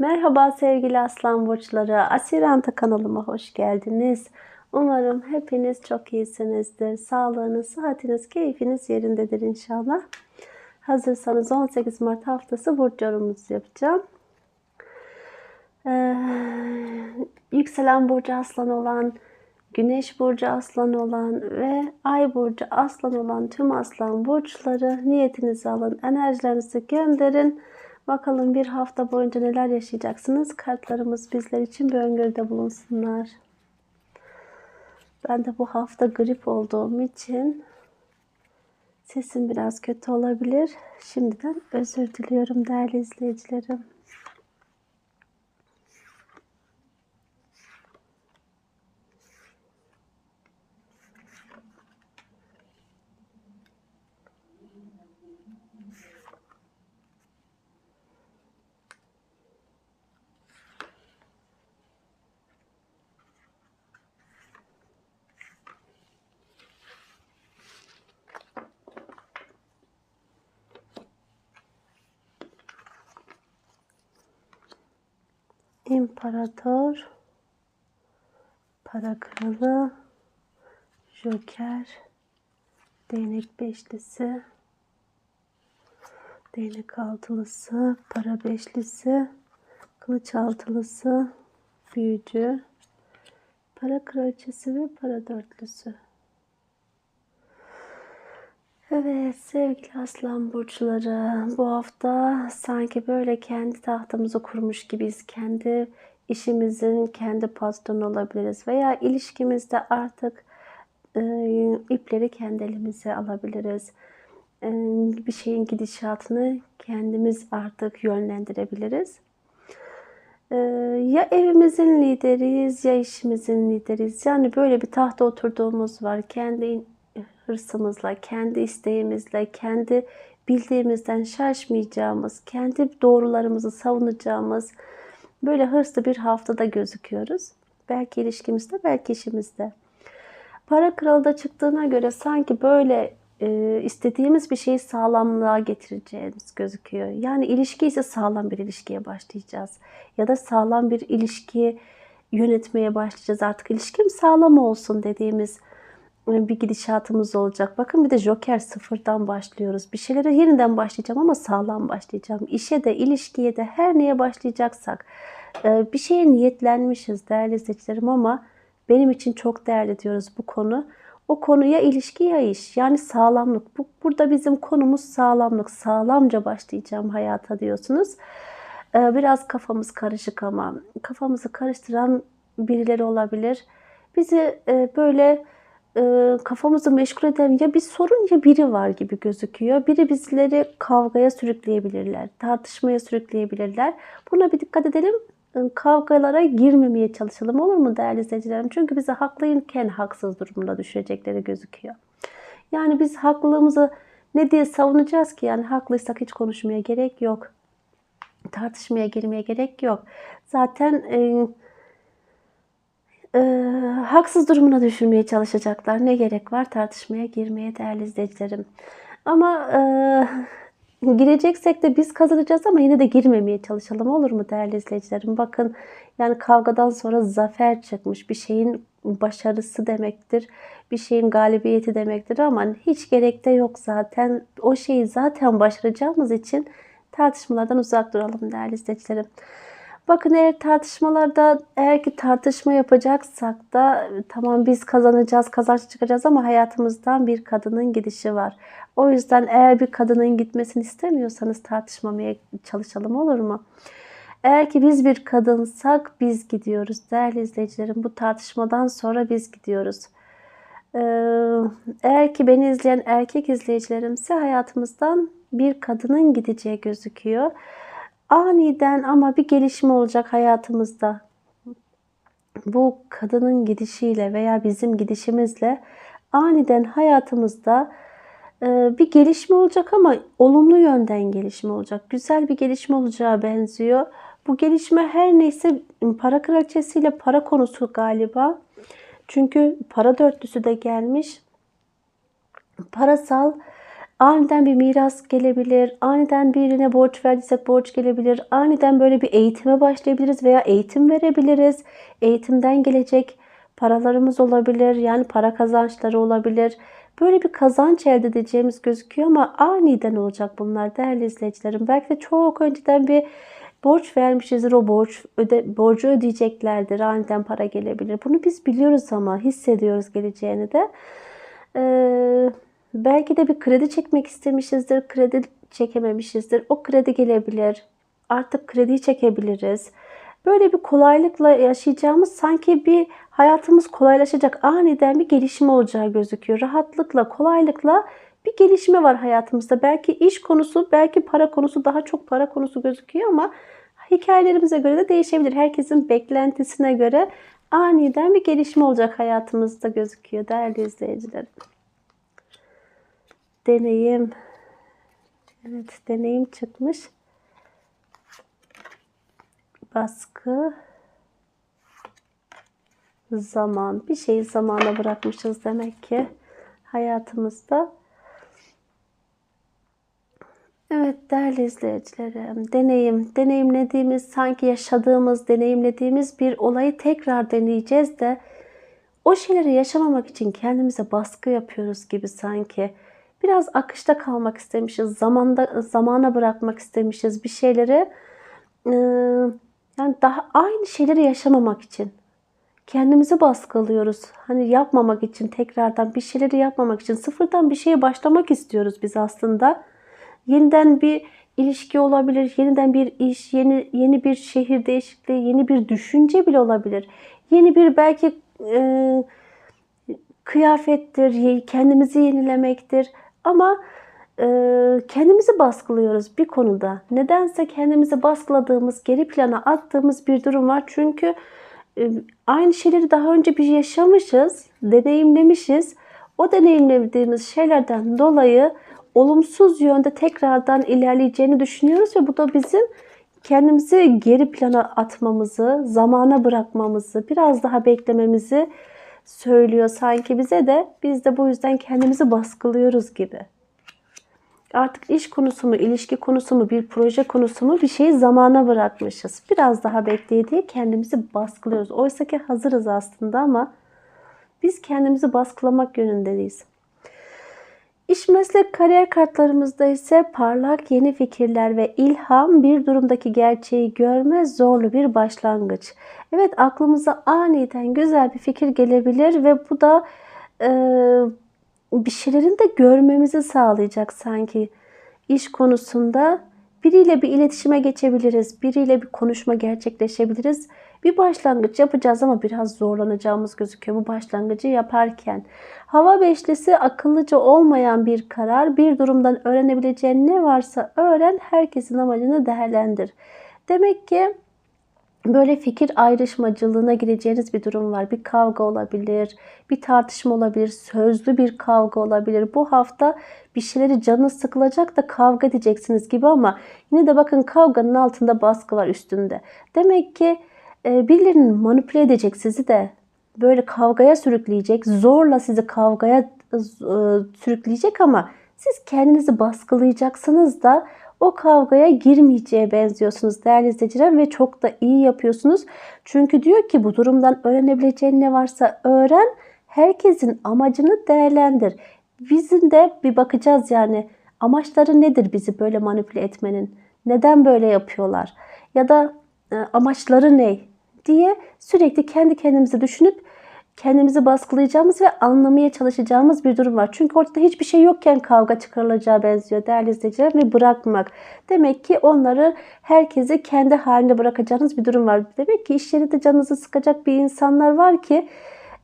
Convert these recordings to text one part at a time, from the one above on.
Merhaba sevgili aslan burçları. Asiranta kanalıma hoş geldiniz. Umarım hepiniz çok iyisinizdir. Sağlığınız, sıhhatiniz, keyfiniz yerindedir inşallah. Hazırsanız 18 Mart haftası burç yorumumuzu yapacağım. Ee, yükselen burcu aslan olan, güneş burcu aslan olan ve ay burcu aslan olan tüm aslan burçları niyetinizi alın, enerjilerinizi gönderin. Bakalım bir hafta boyunca neler yaşayacaksınız? Kartlarımız bizler için bir öngörüde bulunsunlar. Ben de bu hafta grip olduğum için sesim biraz kötü olabilir. Şimdiden özür diliyorum değerli izleyicilerim. İmparator, para kralı, joker, değnek beşlisi, değnek altılısı, para beşlisi, kılıç altılısı, büyücü, para kraliçesi ve para dörtlüsü. Evet sevgili aslan burçları bu hafta sanki böyle kendi tahtımızı kurmuş gibiyiz. Kendi işimizin kendi patronu olabiliriz veya ilişkimizde artık e, ipleri kendi elimize alabiliriz. E, bir şeyin gidişatını kendimiz artık yönlendirebiliriz. E, ya evimizin lideriyiz ya işimizin lideriyiz. Yani böyle bir tahta oturduğumuz var. Kendi hırsımızla, kendi isteğimizle, kendi bildiğimizden şaşmayacağımız, kendi doğrularımızı savunacağımız böyle hırslı bir haftada gözüküyoruz. Belki ilişkimizde, belki işimizde. Para kralı da çıktığına göre sanki böyle e, istediğimiz bir şeyi sağlamlığa getireceğimiz gözüküyor. Yani ilişki ise sağlam bir ilişkiye başlayacağız. Ya da sağlam bir ilişkiyi yönetmeye başlayacağız. Artık ilişkim sağlam olsun dediğimiz bir gidişatımız olacak. Bakın bir de Joker sıfırdan başlıyoruz. Bir şeylere yeniden başlayacağım ama sağlam başlayacağım. İşe de, ilişkiye de, her neye başlayacaksak e, bir şeye niyetlenmişiz değerli izleyicilerim ama benim için çok değerli diyoruz bu konu. O konu ya ilişki ya iş. Yani sağlamlık. Bu, burada bizim konumuz sağlamlık. Sağlamca başlayacağım hayata diyorsunuz. E, biraz kafamız karışık ama kafamızı karıştıran birileri olabilir. Bizi e, böyle kafamızı meşgul eden ya bir sorun ya biri var gibi gözüküyor. Biri bizleri kavgaya sürükleyebilirler, tartışmaya sürükleyebilirler. Buna bir dikkat edelim. E, kavgalara girmemeye çalışalım olur mu değerli izleyicilerim? Çünkü bizi haklıyken haksız durumda düşecekleri gözüküyor. Yani biz haklılığımızı ne diye savunacağız ki? Yani haklıysak hiç konuşmaya gerek yok. Tartışmaya girmeye gerek yok. Zaten e, e, haksız durumuna düşürmeye çalışacaklar. Ne gerek var tartışmaya girmeye değerli izleyicilerim. Ama e, gireceksek de biz kazanacağız ama yine de girmemeye çalışalım olur mu değerli izleyicilerim? Bakın yani kavgadan sonra zafer çıkmış bir şeyin başarısı demektir. Bir şeyin galibiyeti demektir ama hiç gerek de yok zaten. O şeyi zaten başaracağımız için tartışmalardan uzak duralım değerli izleyicilerim. Bakın eğer tartışmalarda eğer ki tartışma yapacaksak da tamam biz kazanacağız, kazanç çıkacağız ama hayatımızdan bir kadının gidişi var. O yüzden eğer bir kadının gitmesini istemiyorsanız tartışmamaya çalışalım olur mu? Eğer ki biz bir kadınsak biz gidiyoruz. Değerli izleyicilerim bu tartışmadan sonra biz gidiyoruz. Ee, eğer ki beni izleyen erkek izleyicilerimse hayatımızdan bir kadının gideceği gözüküyor aniden ama bir gelişme olacak hayatımızda. Bu kadının gidişiyle veya bizim gidişimizle aniden hayatımızda e, bir gelişme olacak ama olumlu yönden gelişme olacak. Güzel bir gelişme olacağı benziyor. Bu gelişme her neyse para kraliçesiyle para konusu galiba. Çünkü para dörtlüsü de gelmiş. Parasal Aniden bir miras gelebilir, aniden birine borç verdiysek borç gelebilir, aniden böyle bir eğitime başlayabiliriz veya eğitim verebiliriz. Eğitimden gelecek paralarımız olabilir, yani para kazançları olabilir. Böyle bir kazanç elde edeceğimiz gözüküyor ama aniden olacak bunlar değerli izleyicilerim. Belki de çok önceden bir borç vermişizdir. O borç öde, borcu ödeyeceklerdir. Aniden para gelebilir. Bunu biz biliyoruz ama hissediyoruz geleceğini de. Ee, belki de bir kredi çekmek istemişizdir. Kredi çekememişizdir. O kredi gelebilir. Artık krediyi çekebiliriz. Böyle bir kolaylıkla yaşayacağımız sanki bir hayatımız kolaylaşacak aniden bir gelişme olacağı gözüküyor. Rahatlıkla, kolaylıkla bir gelişme var hayatımızda. Belki iş konusu, belki para konusu, daha çok para konusu gözüküyor ama hikayelerimize göre de değişebilir. Herkesin beklentisine göre aniden bir gelişme olacak hayatımızda gözüküyor değerli izleyicilerim. Deneyim. Evet, deneyim çıkmış. Baskı. Zaman. Bir şeyi zamana bırakmışız demek ki hayatımızda. Evet değerli izleyicilerim, deneyim, deneyimlediğimiz, sanki yaşadığımız, deneyimlediğimiz bir olayı tekrar deneyeceğiz de o şeyleri yaşamamak için kendimize baskı yapıyoruz gibi sanki. Biraz akışta kalmak istemişiz, zamanda zamana bırakmak istemişiz bir şeyleri. yani daha aynı şeyleri yaşamamak için kendimizi baskılıyoruz. Hani yapmamak için, tekrardan bir şeyleri yapmamak için, sıfırdan bir şeye başlamak istiyoruz biz aslında yeniden bir ilişki olabilir, yeniden bir iş, yeni yeni bir şehir değişikliği, yeni bir düşünce bile olabilir. Yeni bir belki e, kıyafettir, kendimizi yenilemektir. Ama e, kendimizi baskılıyoruz bir konuda. Nedense kendimizi baskıladığımız, geri plana attığımız bir durum var. Çünkü e, aynı şeyleri daha önce bir yaşamışız, deneyimlemişiz. O deneyimlediğimiz şeylerden dolayı olumsuz yönde tekrardan ilerleyeceğini düşünüyoruz ve bu da bizim kendimizi geri plana atmamızı, zamana bırakmamızı, biraz daha beklememizi söylüyor sanki bize de biz de bu yüzden kendimizi baskılıyoruz gibi. Artık iş konusu mu, ilişki konusu mu, bir proje konusu mu bir şeyi zamana bırakmışız. Biraz daha bekleye diye kendimizi baskılıyoruz. Oysa ki hazırız aslında ama biz kendimizi baskılamak yönündeyiz. İş meslek kariyer kartlarımızda ise parlak yeni fikirler ve ilham bir durumdaki gerçeği görme zorlu bir başlangıç. Evet aklımıza aniden güzel bir fikir gelebilir ve bu da e, bir şeylerin de görmemizi sağlayacak sanki iş konusunda. Biriyle bir iletişime geçebiliriz, biriyle bir konuşma gerçekleşebiliriz bir başlangıç yapacağız ama biraz zorlanacağımız gözüküyor bu başlangıcı yaparken. Hava beşlisi akıllıca olmayan bir karar. Bir durumdan öğrenebileceğin ne varsa öğren, herkesin amacını değerlendir. Demek ki böyle fikir ayrışmacılığına gireceğiniz bir durum var. Bir kavga olabilir, bir tartışma olabilir, sözlü bir kavga olabilir. Bu hafta bir şeyleri canı sıkılacak da kavga edeceksiniz gibi ama yine de bakın kavganın altında baskı var üstünde. Demek ki e, birilerinin manipüle edecek sizi de böyle kavgaya sürükleyecek, zorla sizi kavgaya e, sürükleyecek ama siz kendinizi baskılayacaksınız da o kavgaya girmeyeceğe benziyorsunuz değerli izleyiciler ve çok da iyi yapıyorsunuz. Çünkü diyor ki bu durumdan öğrenebileceğin ne varsa öğren, herkesin amacını değerlendir. Bizim de bir bakacağız yani amaçları nedir bizi böyle manipüle etmenin? Neden böyle yapıyorlar? Ya da e, amaçları ne diye sürekli kendi kendimize düşünüp kendimizi baskılayacağımız ve anlamaya çalışacağımız bir durum var. Çünkü ortada hiçbir şey yokken kavga çıkarılacağı benziyor değerli izleyiciler ve bırakmak. Demek ki onları herkesi kendi halinde bırakacağınız bir durum var. Demek ki iş yerinde canınızı sıkacak bir insanlar var ki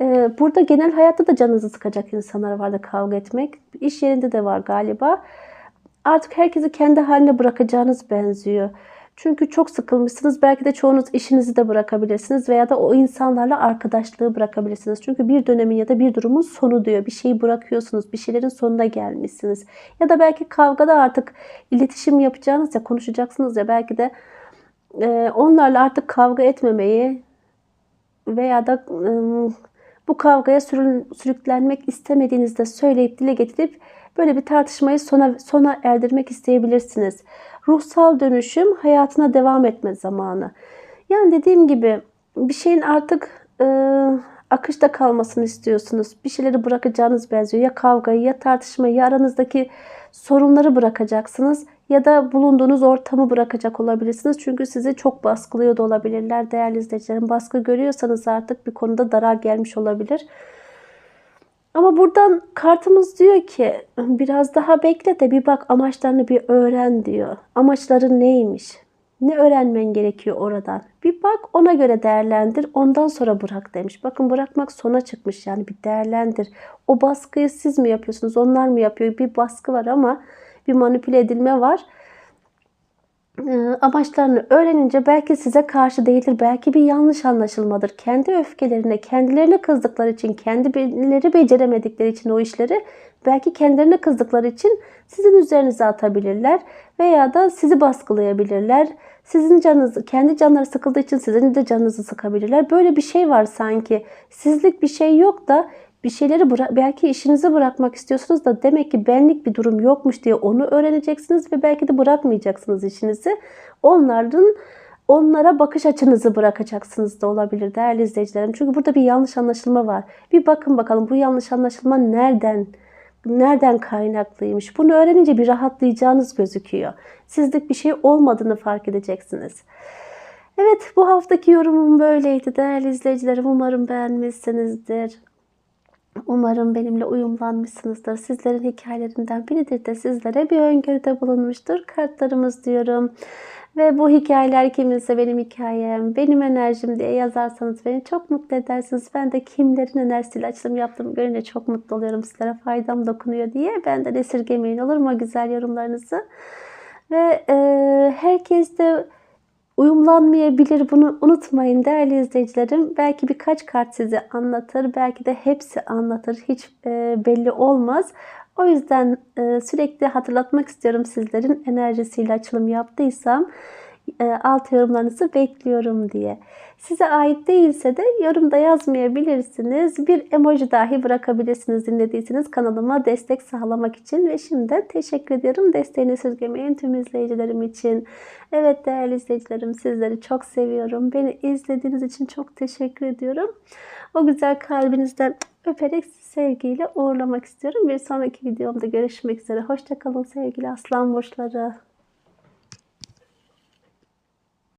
e, burada genel hayatta da canınızı sıkacak insanlar var da kavga etmek. İş yerinde de var galiba. Artık herkesi kendi haline bırakacağınız benziyor. Çünkü çok sıkılmışsınız. Belki de çoğunuz işinizi de bırakabilirsiniz veya da o insanlarla arkadaşlığı bırakabilirsiniz. Çünkü bir dönemin ya da bir durumun sonu diyor. Bir şeyi bırakıyorsunuz. Bir şeylerin sonuna gelmişsiniz. Ya da belki kavgada artık iletişim yapacağınız ya konuşacaksınız ya belki de e, onlarla artık kavga etmemeyi veya da e, bu kavgaya sürüklenmek istemediğinizde söyleyip dile getirip böyle bir tartışmayı sona, sona erdirmek isteyebilirsiniz. Ruhsal dönüşüm hayatına devam etme zamanı. Yani dediğim gibi bir şeyin artık e, akışta kalmasını istiyorsunuz. Bir şeyleri bırakacağınız benziyor. Ya kavgayı ya tartışmayı ya aranızdaki sorunları bırakacaksınız ya da bulunduğunuz ortamı bırakacak olabilirsiniz. Çünkü sizi çok baskılıyor da olabilirler değerli izleyicilerim. Baskı görüyorsanız artık bir konuda daral gelmiş olabilir. Ama buradan kartımız diyor ki biraz daha bekle de bir bak amaçlarını bir öğren diyor. Amaçların neymiş? Ne öğrenmen gerekiyor oradan? Bir bak ona göre değerlendir. Ondan sonra bırak demiş. Bakın bırakmak sona çıkmış yani bir değerlendir. O baskıyı siz mi yapıyorsunuz? Onlar mı yapıyor? Bir baskı var ama bir manipüle edilme var. Ee, amaçlarını öğrenince belki size karşı değildir, belki bir yanlış anlaşılmadır. Kendi öfkelerine, kendilerine kızdıkları için, kendileri beceremedikleri için o işleri belki kendilerine kızdıkları için sizin üzerinize atabilirler veya da sizi baskılayabilirler. Sizin canınız, kendi canları sıkıldığı için sizin de canınızı sıkabilirler. Böyle bir şey var sanki. Sizlik bir şey yok da bir şeyleri bıra- belki işinizi bırakmak istiyorsunuz da demek ki benlik bir durum yokmuş diye onu öğreneceksiniz ve belki de bırakmayacaksınız işinizi. Onların onlara bakış açınızı bırakacaksınız da olabilir değerli izleyicilerim. Çünkü burada bir yanlış anlaşılma var. Bir bakın bakalım bu yanlış anlaşılma nereden nereden kaynaklıymış. Bunu öğrenince bir rahatlayacağınız gözüküyor. Sizlik bir şey olmadığını fark edeceksiniz. Evet bu haftaki yorumum böyleydi değerli izleyicilerim. Umarım beğenmişsinizdir. Umarım benimle uyumlanmışsınızdır. Sizlerin hikayelerinden biridir de sizlere bir öngörüde bulunmuştur. Kartlarımız diyorum. Ve bu hikayeler kiminse benim hikayem, benim enerjim diye yazarsanız beni çok mutlu edersiniz. Ben de kimlerin enerjisiyle açılım yaptım görünce çok mutlu oluyorum. Sizlere faydam dokunuyor diye. Benden esirgemeyin olur mu güzel yorumlarınızı. Ve e, herkes de uyumlanmayabilir. Bunu unutmayın değerli izleyicilerim. Belki birkaç kart size anlatır. Belki de hepsi anlatır. Hiç e, belli olmaz. O yüzden e, sürekli hatırlatmak istiyorum sizlerin enerjisiyle açılım yaptıysam alt yorumlarınızı bekliyorum diye. Size ait değilse de yorumda yazmayabilirsiniz. Bir emoji dahi bırakabilirsiniz dinlediyseniz kanalıma destek sağlamak için. Ve şimdi teşekkür ediyorum desteğini esirgemeyin tüm izleyicilerim için. Evet değerli izleyicilerim sizleri çok seviyorum. Beni izlediğiniz için çok teşekkür ediyorum. O güzel kalbinizden öperek sevgiyle uğurlamak istiyorum. Bir sonraki videomda görüşmek üzere. Hoşçakalın sevgili aslan burçları.